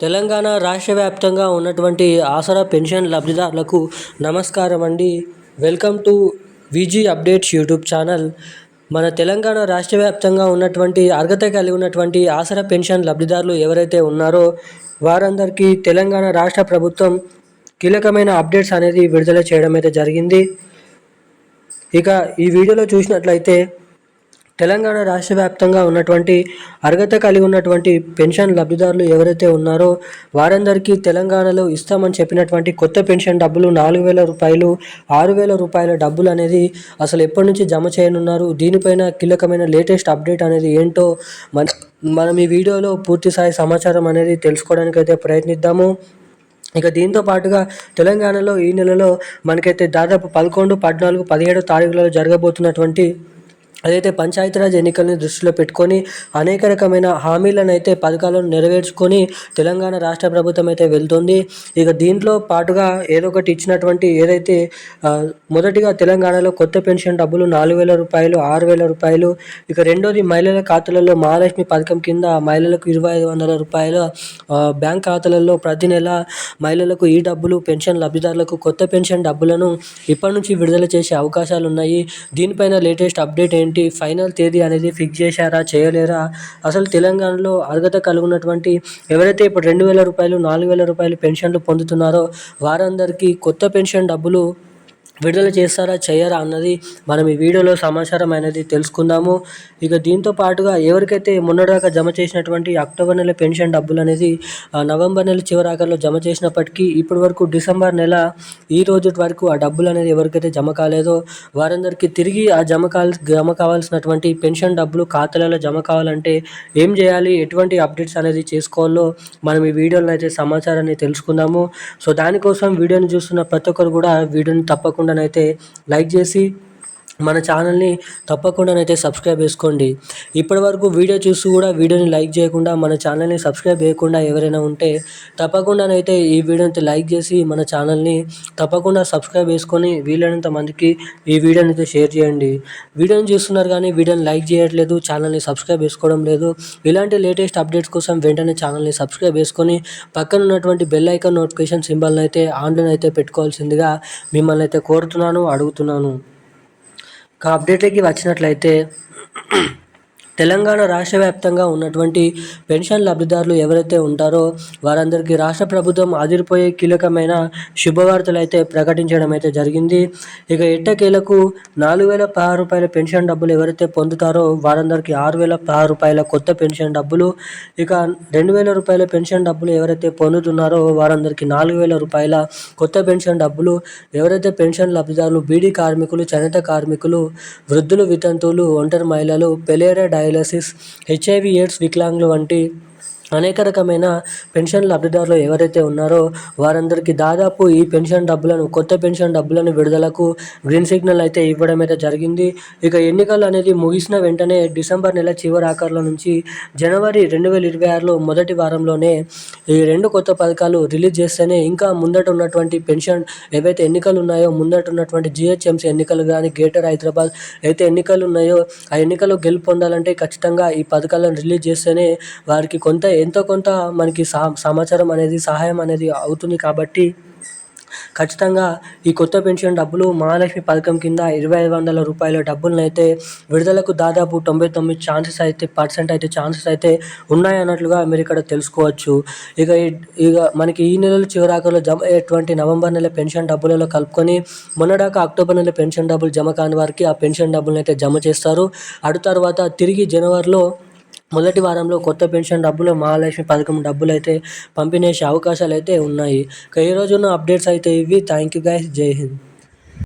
తెలంగాణ రాష్ట్ర వ్యాప్తంగా ఉన్నటువంటి ఆసరా పెన్షన్ లబ్ధిదారులకు నమస్కారం అండి. Welcome to Viji updates YouTube channel. మన తెలంగాణ రాష్ట్ర వ్యాప్తంగా ఉన్నటువంటి అర్హత కలిగి ఉన్నటువంటి ఆసరా పెన్షన్ లబ్ధిదారులు ఎవరైతే ఉన్నారో వారందరికీ తెలంగాణ రాష్ట్ర ప్రభుత్వం కీలకమైన అప్డేట్స్ అనేది విడుదల చేయడం అయితే జరిగింది. ఇక ఈ వీడియోలో చూసినట్లయితే తెలంగాణ రాష్ట్ర వ్యాప్తంగా ఉన్నటువంటి అర్హత కలిగి ఉన్నటువంటి పెన్షన్ లబ్ధిదారులు ఎవరైతే ఉన్నారో వారందరికీ తెలంగాణలో ఇస్తామని చెప్పినటువంటి కొత్త పెన్షన్ డబ్బులు నాలుగు వేల రూపాయలు ఆరు వేల రూపాయల డబ్బులు అనేది అసలు ఎప్పటి నుంచి జమ చేయనున్నారు? దీనిపైన కీలకమైన లేటెస్ట్ అప్డేట్ అనేది ఏంటో మన మనం ఈ వీడియోలో పూర్తి స్థాయి సమాచారం అనేది తెలుసుకోవడానికి అయితే ప్రయత్నిద్దాము. ఇక దీంతో పాటుగా తెలంగాణలో ఈ నెలలో మనకైతే దాదాపు పదకొండు పద్నాలుగు పదిహేడు తారీఖులలో జరగబోతున్నటువంటి అదైతే పంచాయతీరాజ్ ఎన్నికల్ని దృష్టిలో పెట్టుకొని అనేక రకమైన హామీలను అయితే పథకాలను నెరవేర్చుకొని తెలంగాణ రాష్ట్ర ప్రభుత్వం అయితే వెళ్తుంది. ఇక దీంట్లో పాటుగా ఏదో ఒకటి ఇచ్చినటువంటి ఏదైతే మొదటిగా తెలంగాణలో కొత్త పెన్షన్ డబ్బులు నాలుగు వేల రూపాయలు ఆరు వేల రూపాయలు ఇక రెండోది మహిళల ఖాతాలలో మహాలక్ష్మి పథకం కింద మహిళలకు ఇరవై ఐదు వందల రూపాయల బ్యాంక్ ఖాతాలలో ప్రతి నెల మహిళలకు ఈ డబ్బులు పెన్షన్ లబ్ధిదారులకు కొత్త పెన్షన్ డబ్బులను ఇప్పటి నుంచి విడుదల చేసే అవకాశాలు ఉన్నాయి దీనిపైన లేటెస్ట్ అప్డేట్ ఏంటి? ఏంటి ఫైనల్ తేదీ అనేది ఫిక్స్ చేశారా చేయలేరా? అసలు తెలంగాణలో అర్హత కలుగున్నటువంటి ఎవరైతే ఇప్పుడు రెండు వేల రూపాయలు నాలుగు వేల రూపాయలు పెన్షన్లు పొందుతున్నారో వారందరికీ కొత్త పెన్షన్ డబ్బులు విడుదల చేస్తారా చేయరా అన్నది మనం ఈ వీడియోలో సమాచారం అనేది తెలుసుకుందాము. ఇక దీంతో పాటుగా ఎవరికైతే మొన్నటిదాకా జమ చేసినటువంటి అక్టోబర్ నెల పెన్షన్ డబ్బులు అనేది నవంబర్ నెల చివరాకల్లో జమ చేసినప్పటికీ ఇప్పటి వరకు డిసెంబర్ నెల ఈ రోజు వరకు ఆ డబ్బులు అనేది ఎవరికైతే జమ కాలేదో వారందరికీ తిరిగి ఆ జమ కాల్ జమ కావాల్సినటువంటి పెన్షన్ డబ్బులు ఖాతాలలో జమ కావాలంటే ఏం చేయాలి ఎటువంటి అప్డేట్స్ అనేది చేసుకోవాలో మనం ఈ వీడియోలో అయితే సమాచారాన్ని తెలుసుకుందాము. సో దానికోసం వీడియోని చూస్తున్న ప్రతి ఒక్కరు కూడా వీడియోని తప్పకుండా తప్పకుండానైతే లైక్ చేసి మన ఛానల్ని తప్పకుండానైతే సబ్స్క్రైబ్ చేసుకోండి. ఇప్పటి వరకు వీడియో చూసి కూడా వీడియోని లైక్ చేయకుండా మన ఛానల్ని సబ్స్క్రైబ్ చేయకుండా ఎవరైనా ఉంటే తప్పకుండానైతే ఈ వీడియోని లైక్ చేసి మన ఛానల్ని తప్పకుండా సబ్స్క్రైబ్ చేసుకొని వీలైనంత మందికి ఈ వీడియోని అయితే షేర్ చేయండి. వీడియోని చూస్తున్నారు కానీ వీడియోని లైక్ చేయట్లేదు ఛానల్ని సబ్స్క్రైబ్ చేసుకోవడం లేదు. ఇలాంటి లేటెస్ట్ అప్డేట్స్ కోసం వెంటనే ఛానల్ని సబ్స్క్రైబ్ చేసుకొని పక్కన ఉన్నటువంటి బెల్ ఐకాన్ నోటిఫికేషన్ సింబల్ని అయితే ఆన్లైన్ అయితే పెట్టుకోవాల్సిందిగా మిమ్మల్ని అయితే కోరుతున్నాను అడుగుతున్నాను. అప్డేట్లకి వచ్చినట్లయితే తెలంగాణ రాష్ట్ర వ్యాప్తంగా ఉన్నటువంటి పెన్షన్ లబ్ధిదారులు ఎవరైతే ఉంటారో వారందరికీ రాష్ట్ర ప్రభుత్వం అదిరిపోయే కీలకమైన శుభవార్తలు అయితే ప్రకటించడం అయితే జరిగింది. ఇక ఎట్టకేలకు నాలుగు వేల పదహారు రూపాయల పెన్షన్ డబ్బులు ఎవరైతే పొందుతారో వారందరికీ ఆరు వేల పదహారు రూపాయల కొత్త పెన్షన్ డబ్బులు ఇక రెండు వేల రూపాయల పెన్షన్ డబ్బులు ఎవరైతే పొందుతున్నారో వారందరికీ నాలుగు వేల రూపాయల కొత్త పెన్షన్ డబ్బులు ఎవరైతే పెన్షన్ లబ్ధిదారులు బీడీ కార్మికులు చేనేత కార్మికులు వృద్ధులు వితంతువులు ఒంటరి మహిళలు పెలేర డైరీ డయాలసిస్ హెచ్ఐవి ఎయిడ్స్ వికలాంగులు వంటి అనేక రకమైన పెన్షన్ లబ్ధిదారులు ఎవరైతే ఉన్నారో వారందరికీ దాదాపు ఈ పెన్షన్ డబ్బులను కొత్త పెన్షన్ డబ్బులను విడుదలకు గ్రీన్ సిగ్నల్ అయితే ఇవ్వడం అయితే జరిగింది. ఇక ఎన్నికలు అనేది ముగిసిన వెంటనే డిసెంబర్ నెల చివరి ఆఖరిలో నుంచి జనవరి రెండు వేల ఇరవై ఆరులో మొదటి వారంలోనే ఈ రెండు కొత్త పథకాలు రిలీజ్ చేస్తేనే ఇంకా ముందట ఉన్నటువంటి పెన్షన్ ఏవైతే ఎన్నికలు ఉన్నాయో ముందట ఉన్నటువంటి జిహెచ్ఎంసీ ఎన్నికలు కానీ గ్రేటర్ హైదరాబాద్ అయితే ఎన్నికలు ఉన్నాయో ఆ ఎన్నికలు గెలుపు పొందాలంటే ఖచ్చితంగా ఈ పథకాలను రిలీజ్ చేస్తేనే వారికి కొంత ఎంతో కొంత మనకి సమాచారం అనేది సహాయం అనేది అవుతుంది కాబట్టి ఖచ్చితంగా ఈ కొత్త పెన్షన్ డబ్బులు మహాలక్ష్మి పథకం కింద ఇరవై ఐదు వందల రూపాయల డబ్బులను అయితే విడుదలకు దాదాపు తొంభై తొమ్మిది ఛాన్సెస్ అయితే పర్సెంట్ అయితే ఛాన్సెస్ అయితే ఉన్నాయన్నట్లుగా మీరు ఇక్కడ తెలుసుకోవచ్చు. ఇక ఇక మనకి ఈ నెలల చివరాకలో జమ అయ్యేటువంటి నవంబర్ నెల పెన్షన్ డబ్బులలో కలుపుకొని మొన్నడాక అక్టోబర్ నెల పెన్షన్ డబ్బులు జమ కాని వారికి ఆ పెన్షన్ డబ్బులను అయితే జమ చేస్తారు. అటు తర్వాత తిరిగి జనవరిలో మొదటి వారంలో కొత్త పెన్షన్ డబ్బులు మహాలక్ష్మి పథకం డబ్బులు అయితే పంపిణీ అవకాశాలు అయితే ఉన్నాయి. ఈ రోజున్న అప్డేట్స్ అయితే ఇవి. థ్యాంక్ యూ గైస్ జై హింద్.